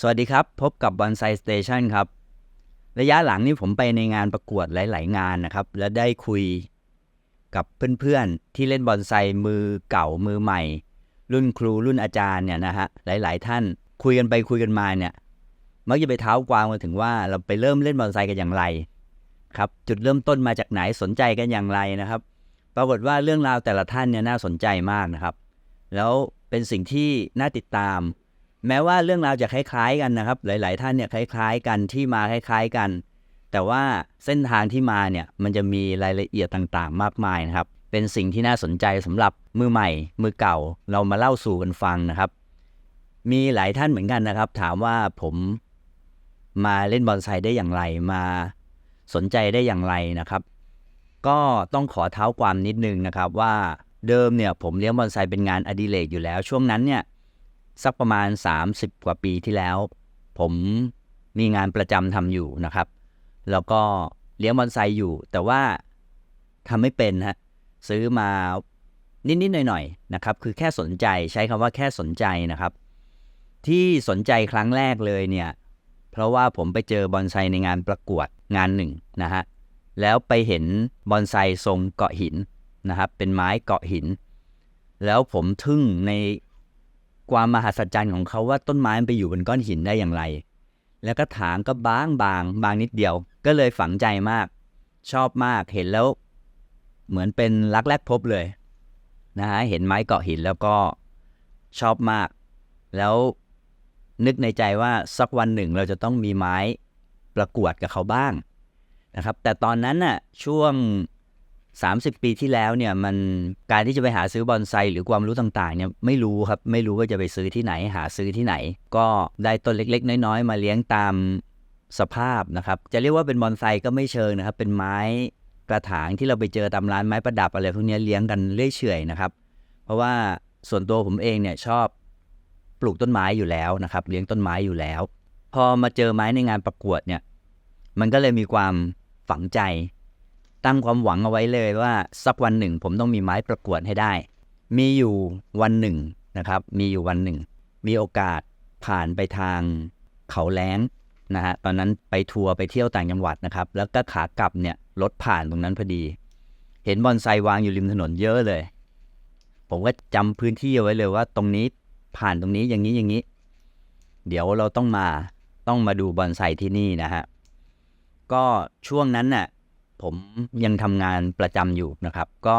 สวัสดีครับ พบกับ Bonsai Station ครับ ระยะหลังนี่ผมไปในงานประกวดหลาย ๆ งานนะครับ และได้คุยกับเพื่อน ๆ ที่เล่นบอนไซมือเก่ามือใหม่ รุ่นครูรุ่นอาจารย์เนี่ยนะฮะหลาย ๆ ท่านคุยกันไปคุยกันมาเนี่ยมักจะไปเท้าความมาถึงว่าเราไปเริ่มเล่นบอนไซกันอย่างไรครับจุดเริ่มต้นมาจากไหนสนใจกันอย่างไรนะครับ ปรากฏว่าเรื่องราวแต่ละท่านเนี่ยน่าสนใจมากนะครับ แล้วเป็นสิ่งที่น่าติดตาม แม้ว่าเรื่องราวจะคล้ายๆ กันนะครับ หลาย ๆ ท่านเนี่ยคล้าย ๆ กันที่มาคล้าย ๆ กัน แต่ว่าเส้นทางที่มาเนี่ยมันจะมีรายละเอียดต่างๆ มากมายนะครับ เป็นสิ่งที่น่าสนใจสำหรับมือใหม่ มือเก่าเรามาเล่าสู่กันฟังนะครับ มีหลายท่านเหมือนกันนะครับ ถามว่าผมมาเล่นบอนไซได้อย่างไรมาสนใจได้อย่างไรนะครับ ก็ต้องขอเท้าความนิดนึงนะครับว่าเดิมเนี่ยผมเลี้ยงบอนไซเป็นงานอดิเรกอยู่แล้ว ช่วงนั้นเนี่ย สักประมาณ 30 กว่าปีที่แล้ว ผมมีงานประจำทำอยู่นะครับ แล้วก็เลี้ยงบอนไซอยู่ แต่ว่าทำไม่เป็นฮะซื้อมานิดๆหน่อยๆนะครับ คือแค่สนใจใช้คำว่าแค่สนใจนะครับ ที่สนใจครั้งแรกเลยเนี่ย เพราะว่าผมไปเจอบอนไซในงานประกวดงานหนึ่งนะฮะแล้วไปเห็นบอนไซทรงเกาะหินนะครับ เป็นไม้เกาะหิน แล้วผมทึ่งใน ความมหัศจรรย์ของเขาว่าต้นไม้มันไปอยู่บนก้อนหินได้อย่างไร แล้วก็ถางก็บางบางบางนิดเดียว ก็เลยฝังใจมาก ชอบมากเห็นแล้ว เหมือนเป็นรักแรกพบเลยนะฮะเห็นไม้เกาะหินแล้วก็ชอบมาก แล้วนึกในใจว่าสักวันหนึ่งเราจะต้องมีไม้ประกวดกับเขาบ้างนะครับ แต่ตอนนั้นน่ะช่วง 30 ปีที่แล้วเนี่ยมันการที่จะไปหาซื้อบอนไซหรือความรู้ต่างๆเนี่ยไม่รู้ครับไม่รู้ว่าจะไปซื้อที่ไหนหาซื้อที่ไหน ก็ได้ต้นเล็กๆ น้อยๆ มาเลี้ยงตามสภาพนะครับ จะเรียกว่าเป็นบอนไซก็ไม่เชิงนะครับ เป็นไม้กระถางที่เราไปเจอตามร้านไม้ประดับอะไรพวกนี้เลี้ยงกันเรื่อยเฉยนะครับ เพราะว่าส่วนตัวผมเองเนี่ยชอบปลูกต้นไม้อยู่แล้วนะครับ เลี้ยงต้นไม้อยู่แล้ว พอมาเจอไม้ในงานประกวดเนี่ยมันก็เลยมีความฝังใจ ตั้งความหวังเอาไว้เลยว่าสักวันหนึ่ง ผมต้องมีไม้ประกวดให้ได้ มีอยู่วันหนึ่งนะครับ มีอยู่วันหนึ่ง มีโอกาสผ่านไปทางเขาแล้งนะฮะตอนนั้นไปทัวร์ไปเที่ยวต่างจังหวัดนะครับ แล้วก็ขากลับเนี่ยรถผ่านตรงนั้นพอดี เห็นบอนไซวางอยู่ริมถนนเยอะเลย ผมก็จำพื้นที่เอาไว้เลยว่า ตรงนี้ผ่านตรงนี้อย่างนี้อย่างนี้ เดี๋ยวเราต้องมาต้องมาดูบอนไซที่นี่นะฮะก็ช่วงนั้นน่ะ ผมยังทำงานประจำอยู่นะครับ ก็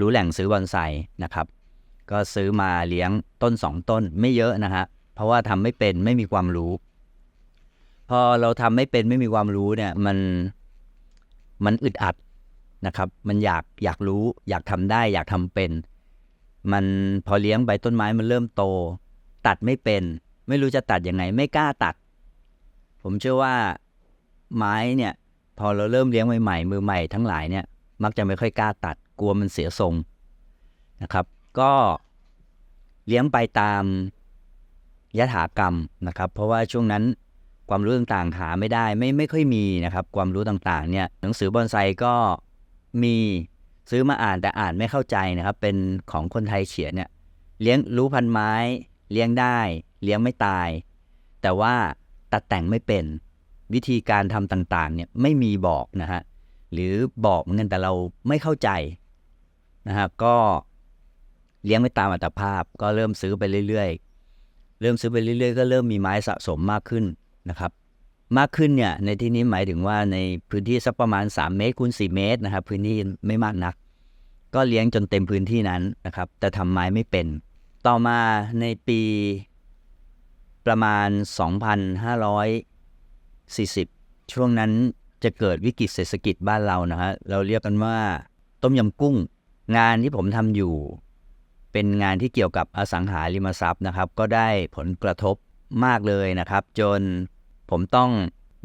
รู้แหล่งซื้อบอนไซนะครับ ก็ซื้อมาเลี้ยงต้นสองต้นไม่เยอะนะฮะเพราะว่าทำไม่เป็นไม่มีความรู้ พอเราทำไม่เป็นไม่มีความรู้เนี่ย มันมันอึดอัดนะครับ มันอยากอยากรู้ อยากทำได้ อยากทำเป็น มันพอเลี้ยงใบต้นไม้มันเริ่มโต ตัดไม่เป็น ไม่รู้จะตัดยังไง ไม่กล้าตัด ผมเชื่อว่าไม้เนี่ย พอเราเริ่มเลี้ยงใหม่ๆมือใหม่ทั้งหลายเนี่ย มักจะไม่ค่อยกล้าตัดกลัวมันเสียทรงนะครับ ก็เลี้ยงไปตามยถากรรมนะครับ เพราะว่าช่วงนั้นความรู้ต่างๆหาไม่ได้ไม่ไม่ค่อยมีนะครับ ความรู้ต่างๆ เนี่ยหนังสือบอนไซก็มีซื้อมาอ่านแต่อ่านไม่เข้าใจนะครับ เป็นของคนไทยเขียนเนี่ยเลี้ยงรู้พันไม้ เลี้ยงได้ เลี้ยงไม่ตาย แต่ว่าตัดแต่งไม่เป็น วิธีการทำต่างๆเนี่ยไม่มีบอกนะฮะหรือบอกเหมือนกันแต่เราไม่เข้าใจนะฮะก็เลี้ยงไม่ตามอัตภาพ ก็เริ่มซื้อไปเรื่อยๆ เริ่มซื้อไปเรื่อยๆ ก็เริ่มมีไม้สะสมมากขึ้นนะครับ มากขึ้นเนี่ยในที่นี้หมายถึงว่าในพื้นที่สักประมาณ 3 เมตรคูณ4เมตรนะครับ พื้นที่ไม่มากนัก ก็เลี้ยงจนเต็มพื้นที่นั้นนะครับ แต่ทำไม้ไม่เป็น ต่อมาในปีประมาณ 40 ช่วงนั้นจะเกิดวิกฤตเศรษฐกิจบ้านเรานะฮะเราเรียกกันว่าต้มยำกุ้ง งานที่ผมทำอยู่ เป็นงานที่เกี่ยวกับอสังหาริมทรัพย์นะครับ ก็ได้ผลกระทบมากเลยนะครับ จนผมต้อง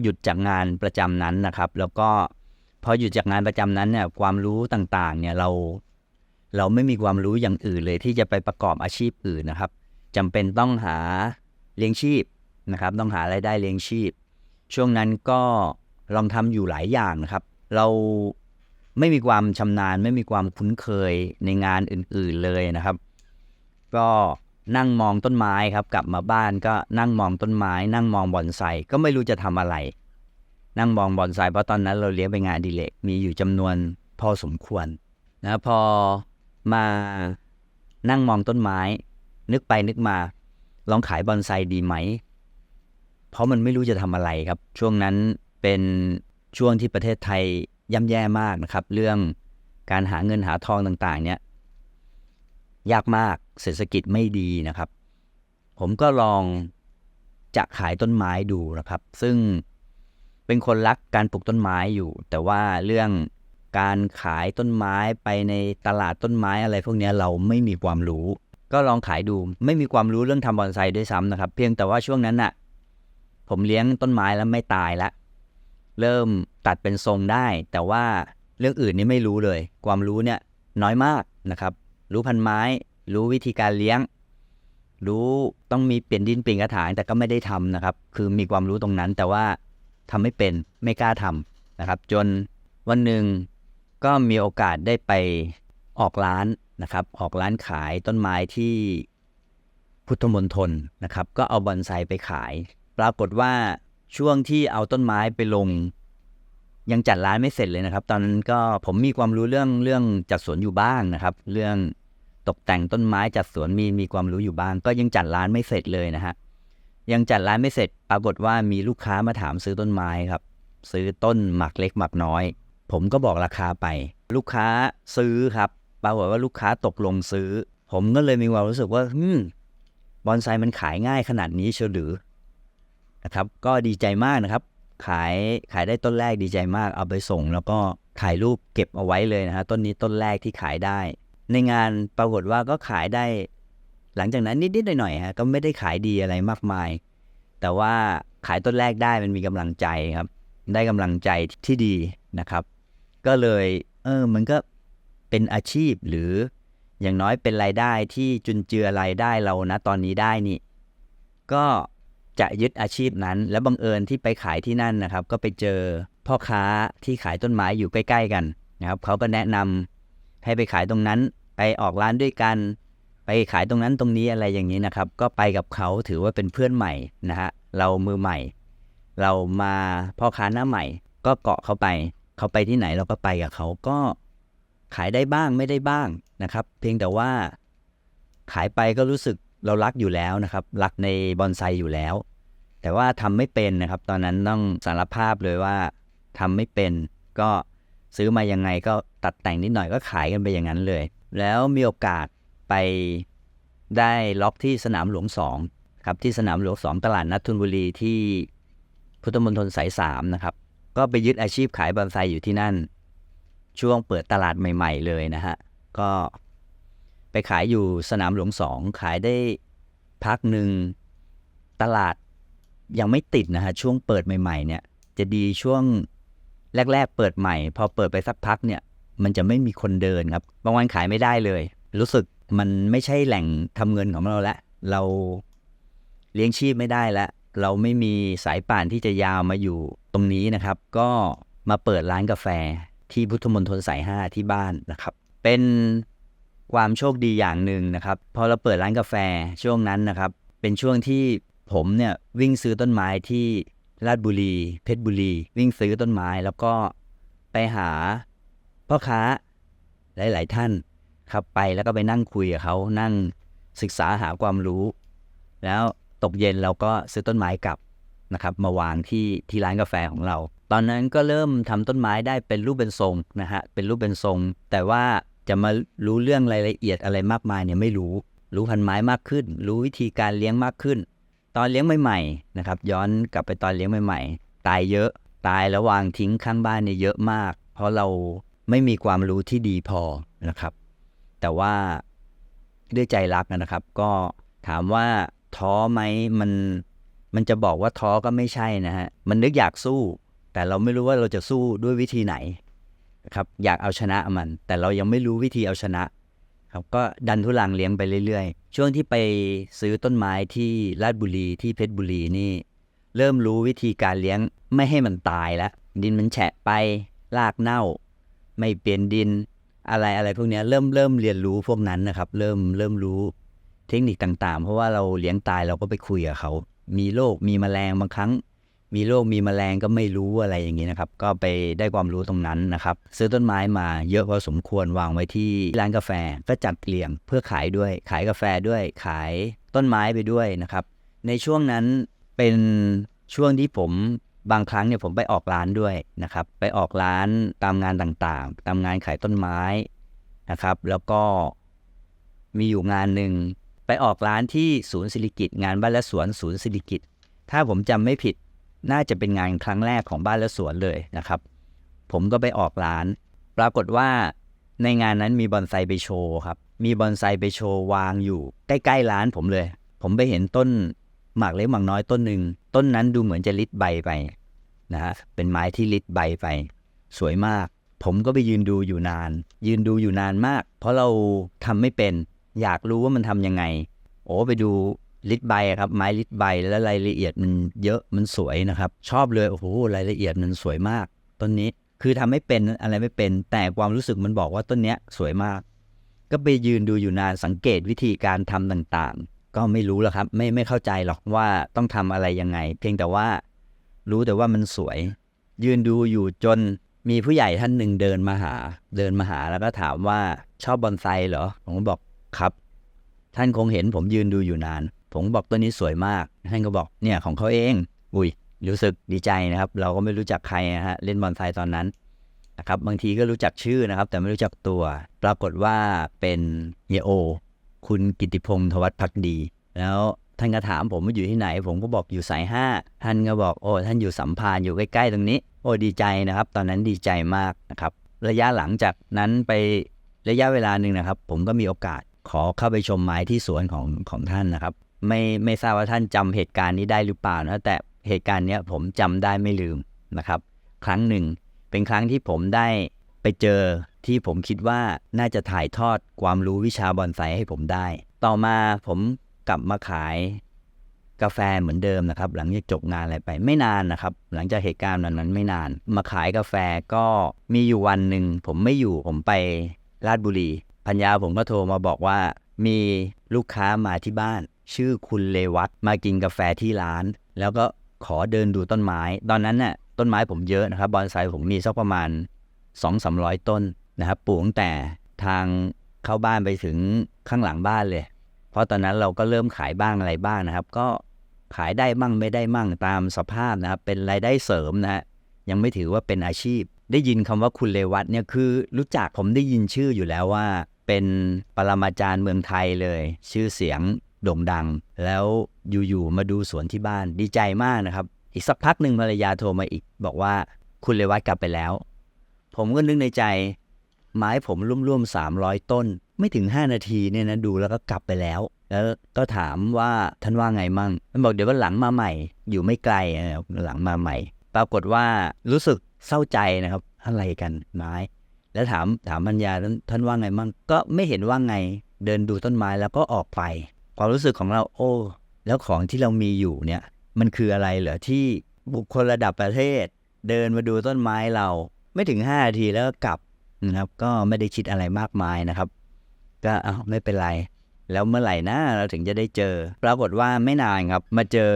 หยุดจากงานประจำนั้นนะครับ แล้วก็พอหยุดจากงานประจำนั้นเนี่ยความรู้ต่างๆเนี่ยเราเราไม่มีความรู้อย่างอื่นเลยที่จะไปประกอบอาชีพอื่นนะครับจำเป็นต้องหาเลี้ยงชีพนะครับ ต้องหารายได้เลี้ยงชีพ ช่วงนั้นก็ลองทำอยู่หลายอย่างนะครับ เราไม่มีความชำนาญ ไม่มีความคุ้นเคยในงานอื่นๆเลยนะครับ ก็นั่งมองต้นไม้ครับ กลับมาบ้านก็นั่งมองต้นไม้ นั่งมองบอนไซก็ไม่รู้จะทำอะไร นั่งมองบอนไซเพราะตอนนั้นเราเลี้ยงไปงานดีเลกมีอยู่จำนวนพอสมควรนะพอมานั่งมองต้นไม้ นึกไปนึกมา ลองขายบอนไซดีไหม เพราะมันไม่รู้จะทำอะไรครับ ช่วงนั้นเป็นช่วงที่ประเทศไทยย่ำแย่มากนะครับ เรื่องการหาเงินหาทองต่างๆ เนี่ยยากมากเศรษฐกิจไม่ดีนะครับ ผมก็ลองจะขายต้นไม้ดูนะครับ ซึ่งเป็นคนรักการปลูกต้นไม้อยู่ แต่ว่าเรื่องการขายต้นไม้ไปในตลาดต้นไม้อะไรพวกนี้เราไม่มีความรู้ ก็ลองขายดูไม่มีความรู้เรื่องทำบอนไซด้วยซ้ำนะครับ เพียงแต่ว่าช่วงนั้นน่ะ ผมเลี้ยงต้นไม้แล้วไม่ตายละ เริ่มตัดเป็นทรงได้ แต่ว่าเรื่องอื่นนี่ไม่รู้เลย ความรู้เนี่ยน้อยมากนะครับ รู้พันไม้ รู้วิธีการเลี้ยง รู้ต้องมีเปลี่ยนดินเปลี่ยนกระถางแต่ก็ไม่ได้ทำนะครับ คือมีความรู้ตรงนั้นแต่ว่าทำไม่เป็นไม่กล้าทำนะครับ จนวันหนึ่งก็มีโอกาสได้ไปออกร้านนะครับ ออกร้านขายต้นไม้ที่พุทธมณฑลนะครับ ก็เอาบอนไซไปขาย ปรากฏว่าช่วงที่เอาต้นไม้ไปลง ยังจัดร้านไม่เสร็จเลยนะครับ ตอนนั้นก็ผมมีความรู้เรื่องเรื่องจัดสวนอยู่บ้างนะครับ เรื่องตกแต่งต้นไม้จัดสวนมีมีความรู้อยู่บ้าง ก็ยังจัดร้านไม่เสร็จเลยนะฮะยังจัดร้านไม่เสร็จ ปรากฏว่ามีลูกค้ามาถามซื้อต้นไม้ครับ ซื้อต้นหมักเล็กหมักน้อย ผมก็บอกราคาไป ลูกค้าซื้อครับปรากฏว่าลูกค้าตกลงซื้อ ผมก็เลยมีความรู้สึกว่า อืมบอนไซมันขายง่ายขนาดนี้เชียวหรือ นะครับ ก็ดีใจมากนะครับ ขายขายได้ต้นแรกดีใจมาก เอาไปส่ง แล้วก็ถ่ายรูปเก็บเอาไว้เลยนะฮะต้นนี้ต้นแรกที่ขายได้ ในงานปรากฏว่าก็ขายได้ หลังจากนั้นนิดๆหน่อยๆฮะก็ไม่ได้ขายดีอะไรมากมาย แต่ว่าขายต้นแรกได้มันมีกำลังใจครับ ได้กำลังใจที่ดีนะครับ ก็เลยเออมันก็เป็นอาชีพหรืออย่างน้อยเป็นรายได้ที่จุนเจือรายได้เรานะตอนนี้ได้นี่ ก็ จะยึดอาชีพนั้น แล้วบังเอิญที่ไปขายที่นั่นนะครับ ก็ไปเจอพ่อค้าที่ขายต้นไม้อยู่ใกล้ ๆ กันนะครับเขาก็แนะนำให้ไปขายตรงนั้น ไปออกร้านด้วยกัน ไปขายตรงนั้นตรงนี้อะไรอย่างนี้นะครับ ก็ไปกับเขาถือว่าเป็นเพื่อนใหม่นะฮะเรามือใหม่ เรามาพ่อค้าหน้าใหม่ ก็เกาะเขาไป เขาไปที่ไหนเราก็ไปกับเขาก็ขายได้บ้างไม่ได้บ้างนะครับ เพียงแต่ว่าขายไปก็รู้สึก เรารักอยู่แล้วนะครับ รักในบอนไซอยู่แล้ว แต่ว่าทำไม่เป็นนะครับ ตอนนั้นต้องสารภาพเลยว่าทำไม่เป็น ก็ซื้อมายังไงก็ตัดแต่งนิดหน่อยก็ขายกันไปอย่างนั้นเลย แล้วมีโอกาสไปได้ล็อกที่สนามหลวงสองครับที่สนามหลวงสองตลาดนัดทุนบุรีที่พุทธมณฑลสายสามนะครับ ก็ไปยึดอาชีพขายบอนไซอยู่ที่นั่น ช่วงเปิดตลาดใหม่ ๆ เลยนะฮะก็ ไปขายอยู่สนามหลวงสองขายได้พักหนึ่งตลาดยังไม่ติดนะฮะช่วงเปิดใหม่ๆ เนี่ย จะดีช่วงแรก ๆ เปิดใหม่ พอเปิดไปสักพักเนี่ย มันจะไม่มีคนเดินครับบางวันขายไม่ได้เลย รู้สึกมันไม่ใช่แหล่งทำเงินของเราล้วเราเลี้ยงชีพไม่ได้แล้ว เราไม่มีสายป่านที่จะยาวมาอยู่ตรงนี้นะครับ ก็มาเปิดร้านกาแฟที่พุทธมณฑลสายห้าที่บ้านนะครับ เป็น ความโชคดีอย่างหนึ่งนะครับ พอเราเปิดร้านกาแฟช่วงนั้นนะครับ เป็นช่วงที่ผมเนี่ยวิ่งซื้อต้นไม้ที่ราชบุรี เพชรบุรี วิ่งซื้อต้นไม้แล้วก็ไปหาพ่อค้าหลาย ๆ ท่านครับไปแล้วก็ไปนั่งคุยกับเขานั่งศึกษาหาความรู้ แล้วตกเย็นเราก็ซื้อต้นไม้กลับนะครับมาวางที่ที่ร้านกาแฟของเรา ตอนนั้นก็เริ่มทำต้นไม้ได้เป็นรูปเป็นทรงนะฮะเป็นรูปเป็นทรง แต่ว่า จะมารู้เรื่องรายละเอียดอะไรมากมายเนี่ยไม่รู้ รู้พันไม้มากขึ้น รู้วิธีการเลี้ยงมากขึ้น ตอนเลี้ยงใหม่ๆนะครับ ย้อนกลับไปตอนเลี้ยงใหม่ ๆ ตายเยอะ ตายแล้ววางทิ้งข้างบ้านเนี่ยเยอะมาก เพราะเราไม่มีความรู้ที่ดีพอนะครับ แต่ว่าด้วยใจรักนะครับ ก็ถามว่าท้อไหมมันมันจะบอกว่าท้อก็ไม่ใช่นะฮะ มันนึกอยากสู้ แต่เราไม่รู้ว่าเราจะสู้ด้วยวิธีไหน นะครับอยากเอาชนะมัน แต่เรายังไม่รู้วิธีเอาชนะครับ ก็ดันทุลังเลี้ยงไปเรื่อยๆ ช่วงที่ไปซื้อต้นไม้ที่ราชบุรีที่เพชรบุรีนี่ เริ่มรู้วิธีการเลี้ยงไม่ให้มันตายแล้วดินมันแฉะไปรากเน่า ไม่เปลี่ยนดินอะไรอะไรพวกนี้เริ่มเริ่มเรียนรู้พวกนั้นนะครับ เริ่มเริ่มรู้เทคนิคต่างๆ เพราะว่าเราเลี้ยงตายเราก็ไปคุยกับเขา มีโรคมีแมลงบางครั้ง มีโรคมีแมลงก็ไม่รู้อะไรอย่างนี้นะครับ ก็ไปได้ความรู้ตรงนั้นนะครับ ซื้อต้นไม้มาเยอะพอสมควรวางไว้ที่ร้านกาแฟก็จัดเรียงเพื่อขายด้วย ขายกาแฟด้วยขายต้นไม้ไปด้วยนะครับ ในช่วงนั้นเป็นช่วงที่ผมบางครั้งเนี่ยผมไปออกร้านด้วยนะครับ ไปออกร้านตามงานต่างๆ ตามงานขายต้นไม้นะครับ แล้วก็มีอยู่งานหนึ่งไปออกร้านที่ศูนย์ศิริกิตงานบ้านและสวนศูนย์ศิริกิตถ้าผมจำไม่ผิด น่าจะเป็นงานครั้งแรกของบ้านและสวนเลยนะครับ ผมก็ไปออกร้าน ปรากฏว่าในงานนั้นมีบอนไซไปโชว์ครับ มีบอนไซไปโชว์วางอยู่ ใกล้ๆร้านผมเลย ผมไปเห็นต้นหมากเล็กหมากน้อยต้นหนึ่งต้นนั้นดูเหมือนจะลิดใบไปนะฮะเป็นไม้ที่ลิดใบไป สวยมาก ผมก็ไปยืนดูอยู่นาน ยืนดูอยู่นานมาก เพราะเราทำไม่เป็น อยากรู้ว่ามันทำยังไง โอ้ไปดู ลิดใบครับไม้ลิดใบแล้วรายละเอียดมันเยอะมันสวยนะครับ ชอบเลยโอ้โหรายละเอียดมันสวยมากต้นนี้คือทำไม่เป็นอะไรไม่เป็น แต่ความรู้สึกมันบอกว่าต้นเนี้ยสวยมาก ก็ไปยืนดูอยู่นานสังเกตวิธีการทำต่างๆ ก็ไม่รู้แล้วครับ ไม่ไม่เข้าใจหรอกว่าต้องทำอะไรยังไง เพียงแต่ว่า รู้แต่ว่ามันสวย ยืนดูอยู่จนมีผู้ใหญ่ท่านหนึ่งเดินมาหา เดินมาหาแล้วก็ถามว่าชอบบอนไซเหรอผมก็บอกครับ ท่านคงเห็นผมยืนดูอยู่นาน ผมบอกตัวนี้สวยมาก ท่านก็บอกเนี่ยของเขาเอง อุ้ยรู้สึกดีใจนะครับ เราก็ไม่รู้จักใครนะฮะเล่นบอนไซตอนนั้นนะครับบางทีก็รู้จักชื่อนะครับ แต่ไม่รู้จักตัว ปรากฏว่าเป็นเยโอ คุณกิติพงศ์ทวัฒน์พักดี แล้วท่านก็ถามผมว่าอยู่ที่ไหน ผมก็บอกอยู่สายห้าท่านก็บอกโอ้ท่านอยู่สัมพานอยู่ใกล้ๆตรงนี้ โอ้ดีใจนะครับ ตอนนั้นดีใจมากนะครับ ระยะหลังจากนั้นไประยะเวลาหนึ่งนะครับ ผมก็มีโอกาสขอเข้าไปชมไม้ที่สวนของของท่านนะครับ ไม่ไม่ทราบว่าท่านจำเหตุการณ์นี้ได้หรือเปล่านะแต่เหตุการณ์เนี้ยผมจำได้ไม่ลืมนะครับ ครั้งหนึ่ง เป็นครั้งที่ผมได้ไปเจอที่ผมคิดว่าน่าจะถ่ายทอดความรู้วิชาบอนไซให้ผมได้ ต่อมาผมกลับมาขายกาแฟเหมือนเดิมนะครับ หลังจากจบงานอะไรไปไม่นานนะครับ หลังจากเหตุการณ์นั้นนั้นไม่นาน มาขายกาแฟก็มีอยู่วันหนึ่งผมไม่อยู่ผมไปราชบุรีพัญญาผมก็โทรมาบอกว่ามีลูกค้ามาที่บ้าน ชื่อคุณเลวัตมากินกาแฟที่ร้าน แล้วก็ขอเดินดูต้นไม้ ตอนนั้นน่ะต้นไม้ผมเยอะนะครับบอนไซผมมีสักประมาณ 2 3 0 0 ต้นนะครับปลูกตั้งแต่ทางเข้าบ้านไปถึงข้างหลังบ้านเลย เพราะตอนนั้นเราก็เริ่มขายบ้างอะไรบ้างนะครับ ก็ขายได้มั่งไม่ได้มั่งตามสภาพนะครับ เป็นรายได้เสริมนะฮะยังไม่ถือว่าเป็นอาชีพ ได้ยินคำว่าคุณเลวัตเนี่ยคือ รู้จักผมได้ยินชื่ออยู่แล้วว่า เป็นปรมาจารย์เมืองไทยเลย ชื่อเสียง โด่งดัง แล้วอยู่ๆมาดูสวนที่บ้านดีใจมากนะครับ อีกสักพักหนึ่งภรรยาโทรมาอีก บอกว่าคุณเลวัตกลับไปแล้ว ผมก็นึกในใจ ไม้ผมร่วมๆสามร้อยต้น ไม่ถึง 5 นาทีเนี่ยนะดูแล้วก็กลับไปแล้ว แล้วก็ถามว่าท่านว่าไงมั่งมันบอกเดี๋ยววันหลังมาใหม่ อยู่ไม่ไกลเออหลังมาใหม่ ปรากฏว่ารู้สึกเศร้าใจนะครับอะไรกันไม้ แล้วถามถามพัญญาท่านว่าไงมั่งก็ไม่เห็นว่าไงเดินดูต้นไม้แล้วก็ออกไป ความรู้สึกของเราโอ้ แล้วของที่เรามีอยู่เนี่ย มันคืออะไรเหรอที่บุคคลระดับประเทศ เดินมาดูต้นไม้เรา ไม่ถึง5นาทีแล้วก็กลับนะครับ ก็ไม่ได้คิดอะไรมากมายนะครับ ก็เอาไม่เป็นไร แล้วเมื่อไหร่นะเราถึงจะได้เจอ ปรากฏว่าไม่นานครับ มาเจอ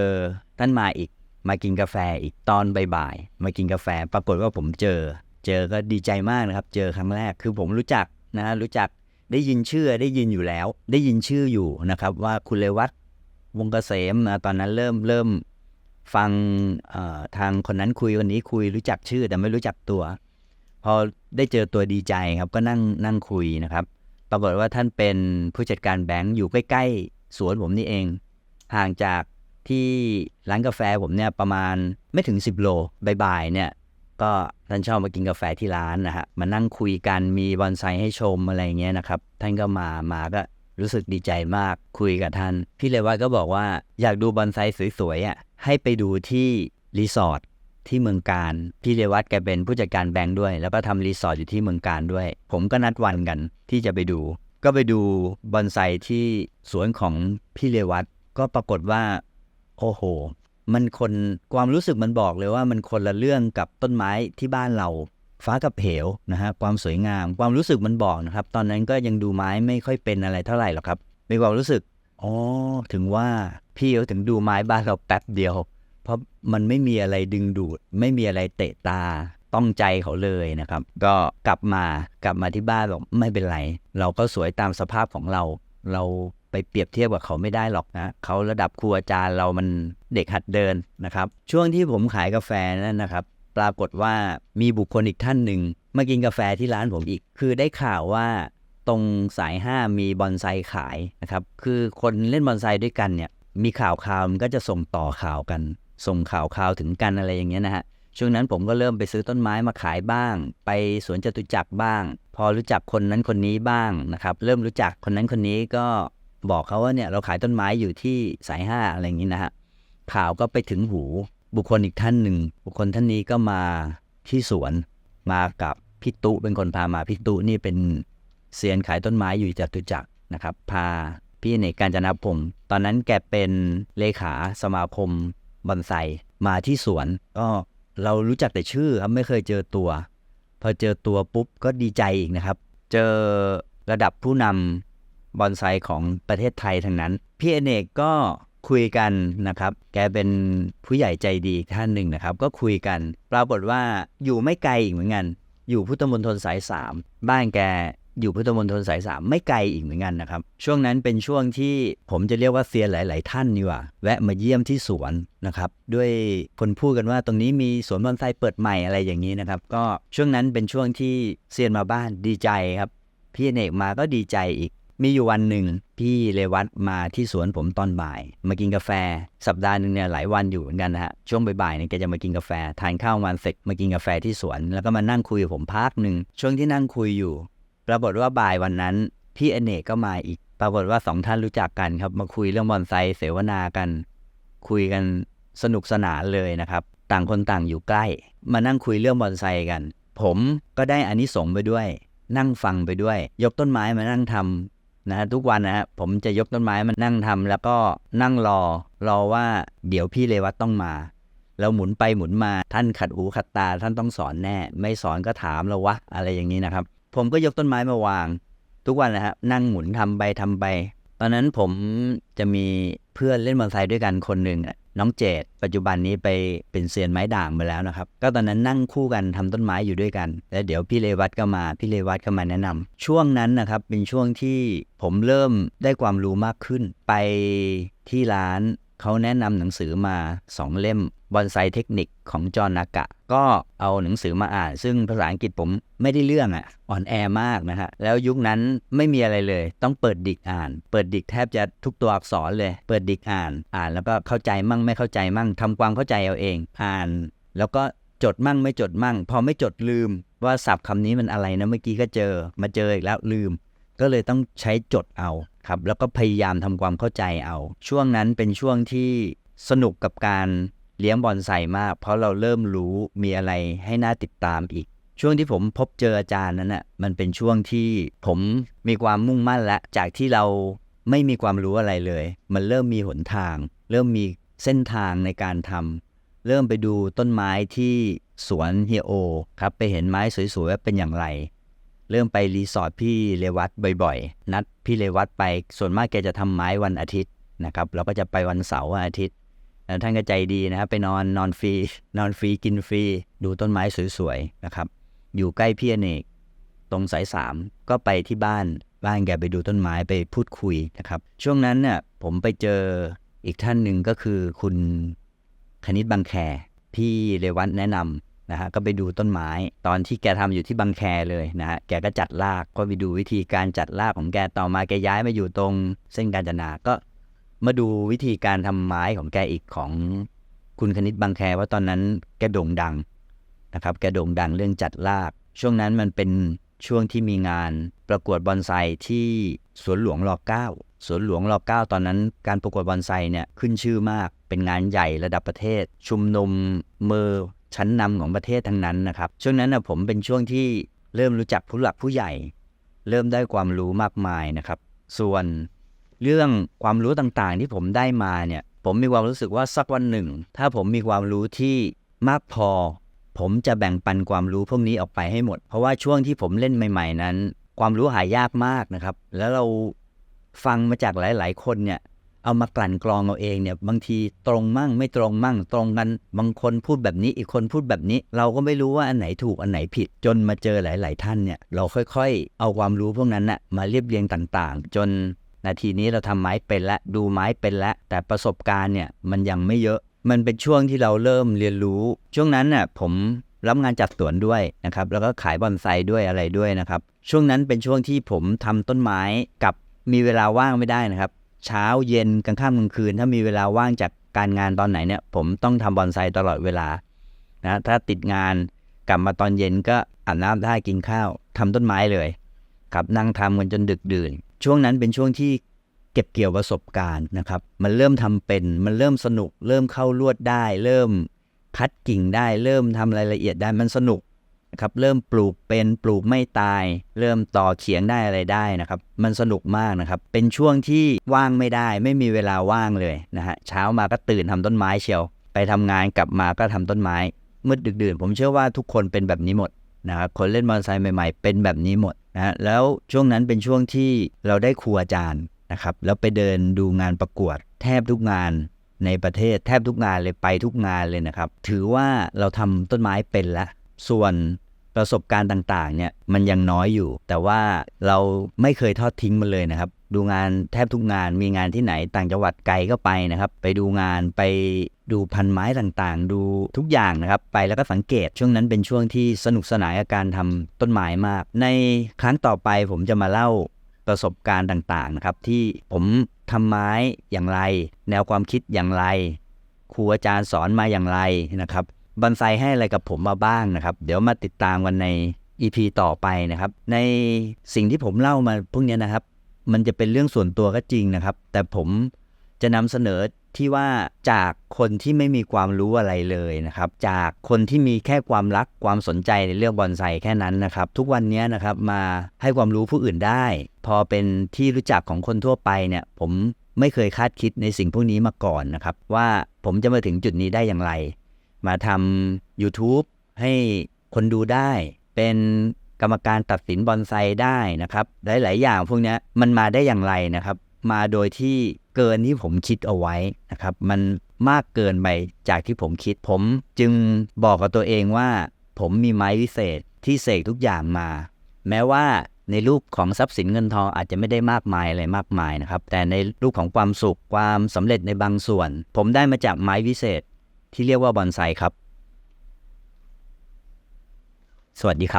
ท่านมาอีก มากินกาแฟอีกตอนบ่ายๆมากินกาแฟ ปรากฏว่าผมเจอ เจอก็ดีใจมากนะครับ เจอครั้งแรกคือผมรู้จักนะรู้จัก ได้ยินชื่อได้ยินอยู่แล้ว ได้ยินชื่ออยู่นะครับ ว่าคุณเลวัตวงศ์เกษมนะตอนนั้นเริ่มเริ่มฟังทางคนนั้นคุยคนนี้คุยรู้จักชื่อแต่ไม่รู้จักตัว พอได้เจอตัวดีใจครับ ก็นั่งนั่งคุยนะครับ ปรากฏว่าท่านเป็นผู้จัดการแบงก์อยู่ใกล้ ๆ สวนผมนี่เอง ห่างจากที่ร้านกาแฟผมเนี่ยประมาณไม่ถึง 10 โลบ่ายๆเนี่ย ก็ท่านชอบมากินกาแฟที่ร้านนะฮะมานั่งคุยกันมีบอนไซให้ชมอะไรเงี้ยนะครับ ท่านก็มามาก็รู้สึกดีใจมากคุยกับท่าน พี่เลวัตก็บอกว่าอยากดูบอนไซสวยๆอะให้ไปดูที่รีสอร์ทที่เมืองการพี่เลวัตแกเป็นผู้จัดการแบงค์ด้วย แล้วก็ทำรีสอร์ทอยู่ที่เมืองการด้วย ผมก็นัดวันกันที่จะไปดู ก็ไปดูบอนไซที่สวนของพี่เลวัตก็ปรากฏว่า โอ้โห มันคนความรู้สึกมันบอกเลยว่ามันคนละเรื่องกับต้นไม้ที่บ้านเราฟ้ากับเหวนะฮะความสวยงาม ความรู้สึกมันบอกนะครับ ตอนนั้นก็ยังดูไม้ไม่ค่อยเป็นอะไรเท่าไหร่หรอกครับมีความรู้สึกอ๋อถึงว่าพี่เขาถึงดูไม้บ้านเราแป๊บเดียว เพราะมันไม่มีอะไรดึงดูด ไม่มีอะไรเตะตาต้องใจเขาเลยนะครับ ก็กลับมากลับมาที่บ้านบอกไม่เป็นไร เราก็สวยตามสภาพของเรา เรา ไปเปรียบเทียบกับเขาไม่ได้หรอกนะเขาระดับครูอาจารย์เรามันเด็กหัดเดินนะครับ ช่วงที่ผมขายกาแฟนั่นนะครับ ปรากฏว่ามีบุคคลอีกท่านหนึ่งมากินกาแฟที่ร้านผมอีก คือได้ข่าวว่าตรงสาย 5 มีบอนไซขายนะครับ คือคนเล่นบอนไซด้วยกันเนี่ย มีข่าวข่าวมันก็จะส่งต่อข่าวกัน ส่งข่าวข่าวถึงกันอะไรอย่างเงี้ยนะฮะ ช่วงนั้นผมก็เริ่มไปซื้อต้นไม้มาขายบ้าง ไปสวนจตุจักรบ้าง พอรู้จักคนนั้นคนนี้บ้างนะครับ เริ่มรู้จักคนนั้นคนนี้ก็ บอกเขาว่าเนี่ยเราขายต้นไม้อยู่ที่สายห้าอะไรอย่างงี้นะฮะข่าวก็ไปถึงหูบุคคลอีกท่านหนึ่ง บุคคลท่านนี้ก็มาที่สวนมากับพี่ตุเป็นคนพามาพี่ตุนี่เป็นเซียนขายต้นไม้อยู่จตุจักรนะครับ พาพี่เนกการจนพงศ์ตอนนั้นแกเป็นเลขาสมาคมบอนไซมาที่สวนก็เรารู้จักแต่ชื่อครับไม่เคยเจอตัว พอเจอตัวปุ๊บก็ดีใจอีกนะครับ เจอระดับผู้นำ บอนไซของประเทศไทยทั้งนั้น พี่อเนกก็คุยกันนะครับ แกเป็นผู้ใหญ่ใจดีท่านหนึ่งนะครับ ก็คุยกัน ปรากฏว่าอยู่ไม่ไกลอีกเหมือนกัน อยู่พุทธมณฑลสายสามบ้านแกอยู่พุทธมณฑลสายสามไม่ไกลอีกเหมือนกันนะครับ ช่วงนั้นเป็นช่วงที่ผมจะเรียกว่าเซียนหลาย ๆ ท่านนี่ว่า แวะมาเยี่ยมที่สวนนะครับ ด้วยคนพูดกันว่าตรงนี้มีสวนบอนไซเปิดใหม่อะไรอย่างนี้นะครับ ก็ช่วงนั้นเป็นช่วงที่เซียนมาบ้านดีใจครับ พี่อเนกมาก็ดีใจอีก มีอยู่วันหนึ่ง พี่เลวัตมาที่สวนผมตอนบ่าย มากินกาแฟ สัปดาห์หนึ่งเนี่ยหลายวันอยู่เหมือนกันนะฮะช่วงบ่ายๆเนี่ยแกจะมากินกาแฟ ทานข้าววันเสร็จมากินกาแฟที่สวน แล้วก็มานั่งคุยกับผมพักหนึ่งช่วงที่นั่งคุยอยู่ ปรากฏว่าบ่ายวันนั้น พี่อเนกก็มาอีก ปรากฏว่าสองท่านรู้จักกันครับ มาคุยเรื่องบอนไซเสวนากัน คุยกันสนุกสนานเลยนะครับ ต่างคนต่างอยู่ใกล้ มานั่งคุยเรื่องบอนไซกัน ผมก็ได้อานิสงส์ไปด้วย นั่งฟังไปด้วย ยกต้นไม้มานั่งทำ นะฮะทุกวันนะฮะผมจะยกต้นไม้มันนั่งทำแล้วก็นั่งรอรอว่าเดี๋ยวพี่เลวัตต้องมาเราหมุนไปหมุนมาท่านขัดหูขัดตาท่านต้องสอนแน่ ไม่สอนก็ถามเราวะอะไรอย่างนี้นะครับ ผมก็ยกต้นไม้มาวาง ทุกวันนะฮะนั่งหมุนทำไปทำไป ตอนนั้นผมจะมีเพื่อนเล่นมอเตอร์ไซค์ด้วยกันคนหนึ่งอะ น้องเจดปัจจุบันนี้ไปเป็นเซียนไม้ด่างไปแล้วนะครับ ก็ตอนนั้นนั่งคู่กันทำต้นไม้อยู่ด้วยกัน แล้วเดี๋ยวพี่เลวัตก็มา พี่เลวัตก็มาแนะนำช่วงนั้นนะครับเป็นช่วงที่ผมเริ่มได้ความรู้มากขึ้น ไปที่ร้าน เขาแนะนำหนังสือมาสองเล่มบอนไซเทคนิคของจอห์นนากะ ก็เอาหนังสือมาอ่าน ซึ่งภาษาอังกฤษผมไม่ได้เรื่องอะ อ่อนแอมากนะฮะ แล้วยุคนั้นไม่มีอะไรเลย ต้องเปิดดิกอ่าน เปิดดิกแทบจะทุกตัวอักษรเลย เปิดดิกอ่าน อ่านแล้วก็เข้าใจมั่งไม่เข้าใจมั่งทำความเข้าใจเอาเอง อ่าน แล้วก็จดมั่งไม่จดมั่ง พอไม่จดลืม ว่าศัพท์คำนี้มันอะไรนะเมื่อกี้ก็เจอ มาเจออีกแล้วลืม ก็เลยต้องใช้จดเอา ครับแล้วก็พยายามทำความเข้าใจเอา ช่วงนั้นเป็นช่วงที่สนุกกับการเลี้ยงบอนไซมาก เพราะเราเริ่มรู้มีอะไรให้น่าติดตามอีก ช่วงที่ผมพบเจออาจารย์นั้นน่ะมันเป็นช่วงที่ผมมีความมุ่งมั่นและจากที่เราไม่มีความรู้อะไรเลย มันเริ่มมีหนทาง เริ่มมีเส้นทางในการทำเริ่มไปดูต้นไม้ที่สวนเฮียโอครับไปเห็นไม้สวยๆว่าเป็นอย่างไร เริ่มไปรีสอร์ทพี่เลวัตบ่อยๆ นัดพี่เลวัตไปส่วนมากแกจะทำไม้วันอาทิตย์นะครับเราก็จะไปวันเสาร์วันอาทิตย์แล้วท่านก็ใจดีนะครับไปนอนนอนฟรีนอนฟรีกินฟรีดูต้นไม้สวยๆนะครับอยู่ใกล้พี่อเนกตรงสายสามก็ไปที่บ้านบ้านแกไปดูต้นไม้ไปพูดคุยนะครับ ช่วงนั้นเนี่ยผมไปเจออีกท่านหนึ่งก็คือคุณคณิตบางแคพี่เลวัตแนะนำ นะฮะก็ไปดูต้นไม้ตอนที่แกทำอยู่ที่บางแคเลยนะฮะแกก็จัดรากก็ไปดูวิธีการจัดรากของแกต่อมาแกย้ายมาอยู่ตรง เส้นการจนาก็มาดูวิธีการทำไม้ของแกอีกของคุณคณิตบางแคว่าตอนนั้นแกโด่งดังนะครับแกโด่งดังเรื่องจัดราก ช่วงนั้นมันเป็นช่วงที่มีงานประกวดบอนไซที่สวนหลวงรอเก้าสวนหลวงรอเก้าตอนนั้นการประกวดบอนไซเนี่ยขึ้นชื่อมากเป็นงานใหญ่ระดับประเทศ ชุมนุมมือ ชั้นนำของประเทศทั้งนั้นนะครับ ช่วงนั้นนะผมเป็นช่วงที่เริ่มรู้จักผู้หลักผู้ใหญ่ เริ่มได้ความรู้มากมายนะครับ ส่วนเรื่องความรู้ต่างๆ ที่ผมได้มาเนี่ย ผมมีความรู้สึกว่าสักวันหนึ่ง ถ้าผมมีความรู้ที่มากพอ ผมจะแบ่งปันความรู้พวกนี้ออกไปให้หมด เพราะว่าช่วงที่ผมเล่นใหม่ ๆ นั้น ความรู้หายากมากนะครับ แล้วเราฟังมาจากหลาย ๆ คนเนี่ย เอามากลั่นกรองเอาเองเนี่ยบางทีตรงมั่งไม่ตรงมั่งตรงกันบางคนพูดแบบนี้อีกคนพูดแบบนี้ เราก็ไม่รู้ว่าอันไหนถูกอันไหนผิด จนมาเจอหลาย ๆ ท่านเนี่ยเราค่อยๆ เอาความรู้พวกนั้นน่ะมาเรียบเรียงต่างๆ จนนาทีนี้เราทำไม้เป็นและดูไม้เป็นแล้วแต่ประสบการณ์เนี่ยมันยังไม่เยอะ มันเป็นช่วงที่เราเริ่มเรียนรู้ ช่วงนั้นน่ะผมรับงานจัดสวนด้วยนะครับแล้วก็ขายบอนไซด้วยอะไรด้วยนะครับช่วงนั้นเป็นช่วงที่ผมทำต้นไม้กับมีเวลาว่างไม่ได้นะครับ เช้าเย็นกลางค่ำกลางคืน ถ้ามีเวลาว่างจากการงานตอนไหนเนี่ย ผมต้องทำบอนไซตลอดเวลานะถ้าติดงานกลับมาตอนเย็นก็อาบน้ำได้กินข้าวทำต้นไม้เลยครับนั่งทำกันจนดึกดื่น ช่วงนั้นเป็นช่วงที่เก็บเกี่ยวประสบการณ์นะครับ มันเริ่มทำเป็น มันเริ่มสนุก เริ่มเข้าลวดได้ เริ่มคัดกิ่งได้ เริ่มทำรายละเอียดได้ มันสนุก นะครับเริ่มปลูกเป็นปลูกไม่ตาย เริ่มต่อเขียงได้อะไรได้นะครับ มันสนุกมากนะครับ เป็นช่วงที่ว่างไม่ได้ไม่มีเวลาว่างเลยนะฮะเช้ามาก็ตื่นทำต้นไม้เชียว ไปทำงานกลับมาก็ทำต้นไม้มืดดึกดื่น ผมเชื่อว่าทุกคนเป็นแบบนี้หมดนะครับคนเล่นมอเตอร์ไซค์ใหม่ๆ เป็นแบบนี้หมดนะฮะแล้วช่วงนั้นเป็นช่วงที่เราได้ครูอาจารย์นะครับแล้วไปเดินดูงานประกวด แทบทุกงานในประเทศแทบทุกงานเลยไปทุกงานเลยนะครับ ถือว่าเราทำต้นไม้เป็นแล้ว ส่วนประสบการณ์ต่างๆเนี่ยมันยังน้อยอยู่ แต่ว่าเราไม่เคยทอดทิ้งมันเลยนะครับ ดูงานแทบทุกงานมีงานที่ไหนต่างจังหวัดไกลก็ไปนะครับ ไปดูงานไปดูพันไม้ต่างๆ ดูทุกอย่างนะครับ ไปแล้วก็สังเกตช่วงนั้นเป็นช่วงที่สนุกสนานกับการทำต้นไม้มาก ในครั้งต่อไปผมจะมาเล่าประสบการณ์ต่างๆนะครับ ที่ผมทำไม้อย่างไร แนวความคิดอย่างไรครูอาจารย์สอนมาอย่างไรนะครับ บันไซให้อะไรกับผมมาบ้างนะครับ เดี๋ยวมาติดตามกันใน EP ต่อไปนะครับ ในสิ่งที่ผมเล่ามาพวกนี้นะครับ มันจะเป็นเรื่องส่วนตัวก็จริงนะครับ แต่ผมจะนำเสนอที่ว่าจากคนที่ไม่มีความรู้อะไรเลยนะครับ จากคนที่มีแค่ความรักความสนใจในเรื่องบอนไซแค่นั้นนะครับ ทุกวันนี้นะครับมาให้ความรู้ผู้อื่นได้ พอเป็นที่รู้จักของคนทั่วไปเนี่ย ผมไม่เคยคาดคิดในสิ่งพวกนี้มาก่อนนะครับ ว่าผมจะมาถึงจุดนี้ได้อย่างไร มาทำ YouTube ให้คนดูได้ เป็นกรรมการตัดสินบอนไซได้นะครับ หลาย ๆ อย่างพวกนี้มันมาได้อย่างไรนะครับ มาโดยที่เกินที่ผมคิดเอาไว้นะครับ มันมากเกินไปจากที่ผมคิด ผมจึงบอกกับตัวเองว่า ผมมีไม้วิเศษที่เสกทุกอย่างมา แม้ว่าในรูปของทรัพย์สินเงินทองอาจจะไม่ได้มากมายอะไรมากมายนะครับ แต่ในรูปของความสุขความสำเร็จในบางส่วน ผมได้มาจากไม้วิเศษ ที่เรียกว่าบอนไซครับ สวัสดีครับ